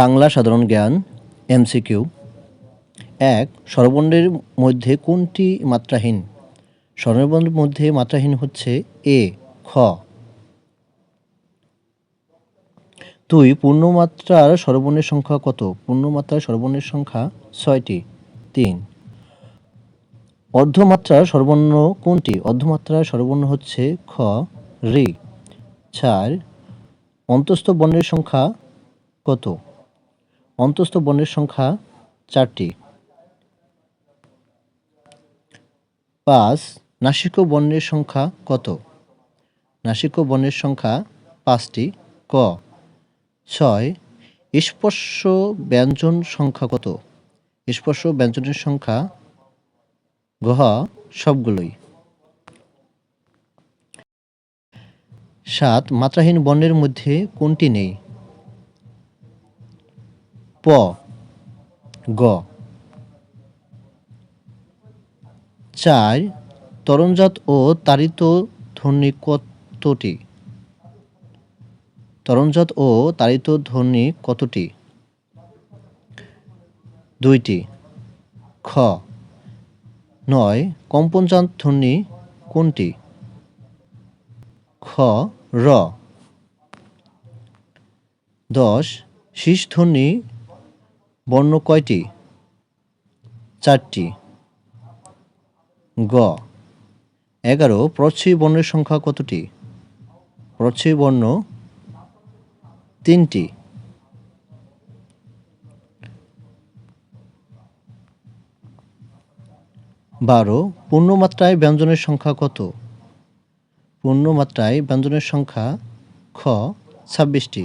বাংলা সাধারণ জ্ঞান এমসিকিউ এক স্বরবর্ণের মধ্যে কোনটি মাত্রাহীন? স্বরবর্ণের মধ্যে মাত্রাহীন হচ্ছে এ, খ। দুই, পূর্ণমাত্রার স্বরবর্ণের সংখ্যা কত? পূর্ণমাত্রার স্বরবর্ণের সংখ্যা ছয়টি। তিন, অর্ধমাত্রার স্বরবর্ণ কোনটি? অর্ধমাত্রার স্বরবর্ণ হচ্ছে খ রি চার, অন্তস্থ বর্ণের সংখ্যা কত? অন্তস্থ বর্ণের সংখ্যা চারটি। পাঁচ, নাসিক বর্ণের সংখ্যা কত? নাসিক বর্ণের সংখ্যা পাঁচটি। ক, ছয়, স্পর্শ ব্যঞ্জন সংখ্যা কত? স্পর্শ ব্যঞ্জনের সংখ্যা গহ সবগুলোই। সাত, মাত্রাহীন বর্ণের মধ্যে কোনটি নেই? প গ চার, তরণজাত ও তারিত ধ্বনি কতটি তরণজাত ও তারিত ধ্বনি কতটি দুইটি। খ। নয়, কম্পনজাত ধ্বনি কোনটি? খ, র। দশ, শীষ ধ্বনি বর্ণ কয়টি? চারটি। গ। এগারো প্রচ্ছয়ী বর্ণের সংখ্যা কতটি? প্রচ্ছয়ী বর্ণ তিনটি। বারো, পূর্ণমাত্রায় ব্যঞ্জনের সংখ্যা কত? পূর্ণমাত্রায় ব্যঞ্জনের সংখ্যা খ, ছাব্বিশটি।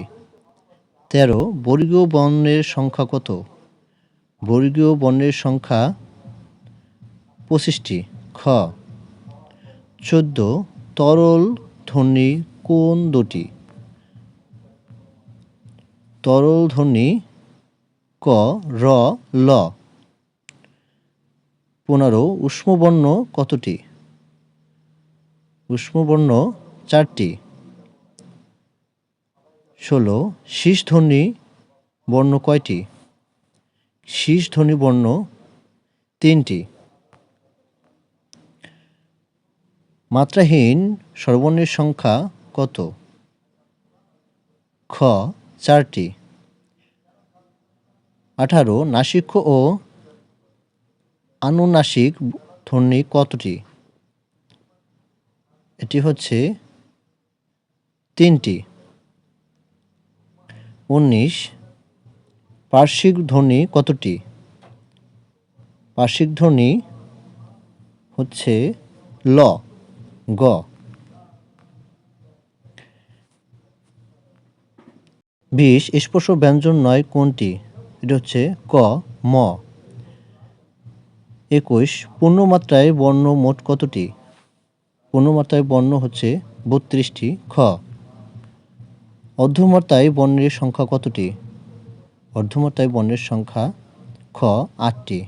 তেরো, বর্গীয় বর্ণের সংখ্যা কত? বর্গীয় বর্ণের সংখ্যা পঁচিশটি। খ, চোদ্দ, তরল ধ্বনি কোন দুটি? তরল ধ্বনি ক, র, ল। পনেরো, উষ্মবর্ণ কতটি? উষ্মবর্ণ চারটি। ষোলো, শীষ ধ্বনি বর্ণ কয়টি? শীষ ধ্বনি বর্ণ তিনটি। মাত্রাহীন স্বরবর্ণের সংখ্যা কত? খ, চারটি। আঠারো, নাসিক ও আনুনাসিক ধ্বনি কতটি? এটি হচ্ছে তিনটি। উনিশ। পার্শ্বিক ধ্বনি কতটি? পার্শ্বিক ধ্বনি হচ্ছে ল, গ। বিশ, স্পর্শ ব্যঞ্জন নয় কোনটি? এটা হচ্ছে ক, ম। একুশ, পূর্ণমাত্রায় বর্ণ মোট কতটি? পূর্ণমাত্রায় বর্ণ হচ্ছে বত্রিশটি খ। অর্ধমাত্রায় বর্ণের সংখ্যা কতটি? অর্ধমাত্রায় বর্ণের সংখ্যা খ, আটটি।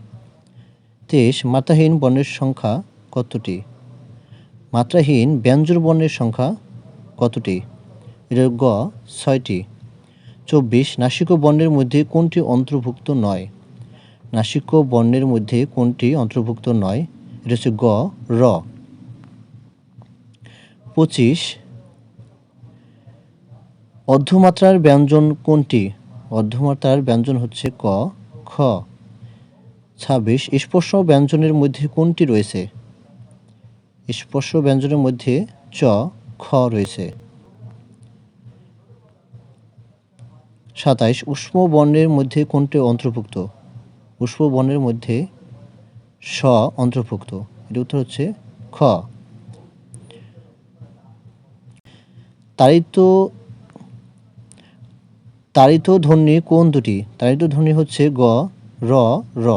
তেইশ, মাত্রাহীন বর্ণের সংখ্যা কতটি? মাত্রাহীন ব্যঞ্জন বর্ণের সংখ্যা কতটি? এটা গ, ছয়টি। চব্বিশ, নাসিক বর্ণের মধ্যে কোনটি অন্তর্ভুক্ত নয়? নাসিক বর্ণের মধ্যে কোনটি অন্তর্ভুক্ত নয়? এটা হচ্ছে গ, র। পঁচিশ অর্ধমাত্রার ব্যঞ্জন কোনটি? অর্ধমাত্রার ব্যঞ্জন হচ্ছে ক, খ। ছাব্বিশ, স্পর্শ ব্যঞ্জনের মধ্যে কোনটি রয়েছে? স্পর্শ ব্যঞ্জনের মধ্যে চ, খ রয়েছে। সাতাইশ, উষ্ম বর্ণের মধ্যে কোনটি অন্তর্ভুক্ত? উষ্ম বর্ণের মধ্যে স অন্তর্ভুক্ত। এর উত্তর হচ্ছে খ। তারিত তারিত ধ্বনি কোন দুটি? তারিত ধ্বনি হচ্ছে গ, র র।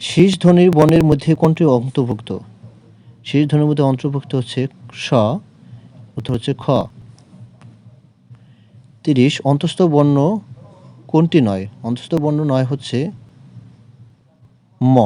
শীষ ধ্বনির বর্ণের মধ্যে কোনটি অন্তর্ভুক্ত? শীষ ধ্বনির মধ্যে অন্তর্ভুক্ত হচ্ছে স, উত্তর হচ্ছে খ। তিরিশ, অন্তস্থ বর্ণ কোনটি নয়? অন্তস্থ বর্ণ নয় হচ্ছে ম।